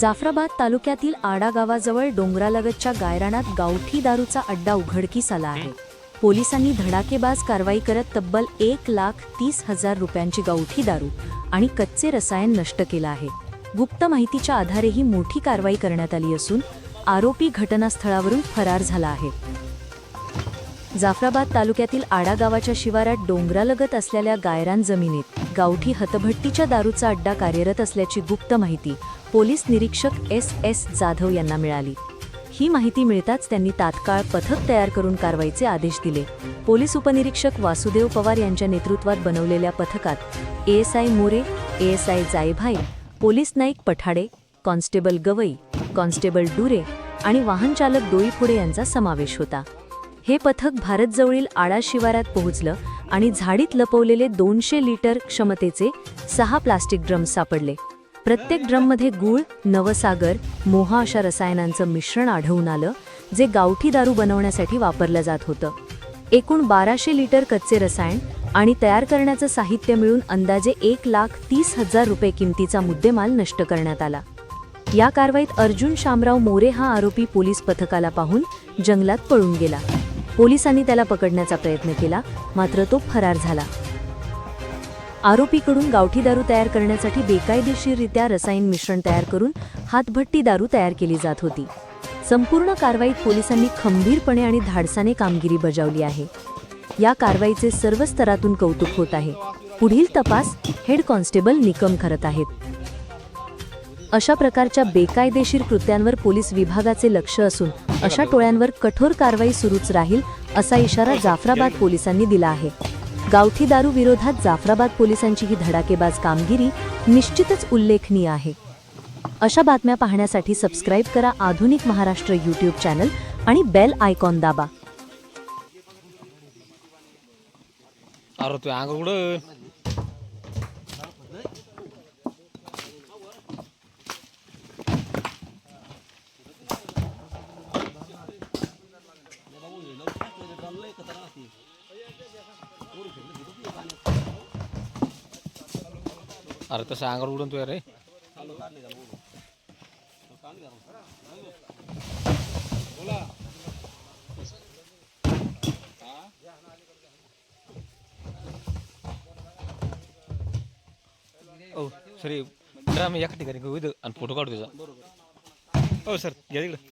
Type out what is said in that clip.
जाफराबाद तालुक्यातील आडा गावाजवळ डोंगरालगतच्या गायरानात गावठी दारूचा अड्डा उघडकीस आला आहे. पोलिसांनी धडाकेबाज कारवाई करत तब्बल एक लाख तीस हजार रुपयांची गावठी दारू आणि कच्चे रसायन नष्ट केलं आहे. गुप्त माहितीच्या आधारे ही मोठी कारवाई करण्यात आली असून आरोपी घटनास्थळावरून फरार झाला आहे. जाफराबाद तालुक्यातील आडा गावाच्या शिवारात डोंगरालगत असलेल्या गायरान जमिनीत गावठी हतभट्टीच्या दारूचा अड्डा कार्यरत असल्याची गुप्त माहिती पोलीस निरीक्षक एस एस जाधव यांना मिळाली. ही माहिती मिळताच त्यांनी तात्काळ पथक तयार करून कारवाईचे आदेश दिले. पोलीस उपनिरीक्षक वासुदेव पवार यांच्या नेतृत्वात बनवलेल्या पथकात ASI More ASI Jaybhai police Naik Pathade constable Gawai constable Dure आणि वाहनचालक डोईफोडे यांचा समावेश होता. हे पथक भारतजवळील आळा शिवारात पोहोचलं आणि झाडीत लपवलेले दोनशे लिटर क्षमतेचे सहा प्लास्टिक ड्रम्स सापडले. प्रत्येक ड्रममध्ये गूळ नवसागर मोहा अशा रसायनांचं मिश्रण आढळून आलं जे गावठी दारू बनवण्यासाठी वापरलं जात होतं. एकूण बाराशे लिटर कच्चे रसायन आणि तयार करण्याचं साहित्य मिळून अंदाजे एक लाख तीस हजार रुपये किमतीचा मुद्देमाल नष्ट करण्यात आला. या कारवाईत अर्जुन शामराव मोरे हा आरोपी पोलीस पथकाला पाहून जंगलात पळून गेला. पोलिसांनी त्याला पकडण्याचा प्रयत्न केला मात्र तो फरार झाला. आरोपीकडून गावठी दारू तयार करण्यासाठी बेकायदेशीररित्या रसायन मिश्रण तयार करून हातभट्टी दारू तयार केली जात होती. संपूर्ण कारवाईत पोलिसांनी खंबीरपणे आणि धाडसाने कामगिरी बजावली आहे. या कारवाईचे सर्व स्तरातून कौतुक होत आहे. पुढील तपास हेड कॉन्स्टेबल निकम करत आहेत. अशा प्रकारच्या बेकायदेशीर कृत्यांवर पोलीस विभागाचे लक्ष असून अशा टोळ्यांवर कठोर कारवाई सुरूच राहील असा इशारा जाफराबाद पोलिसांनी दिला आहे. गावठी दारू विरोधात जाफराबाद पोलिसांची ही धडाकेबाज कामगिरी निश्चितच उल्लेखनीय आहे. अशा बातम्या पाहण्यासाठी सबस्क्राईब करा आधुनिक महाराष्ट्र यूट्यूब चॅनल आणि बेल आयकॉन दाबा. अरे तसं अंगावर उडून तू रे ओ सर जरा एका ठिकाणी घेऊ आणि फोटो काढू तुझा. हो सर. या तिकडं.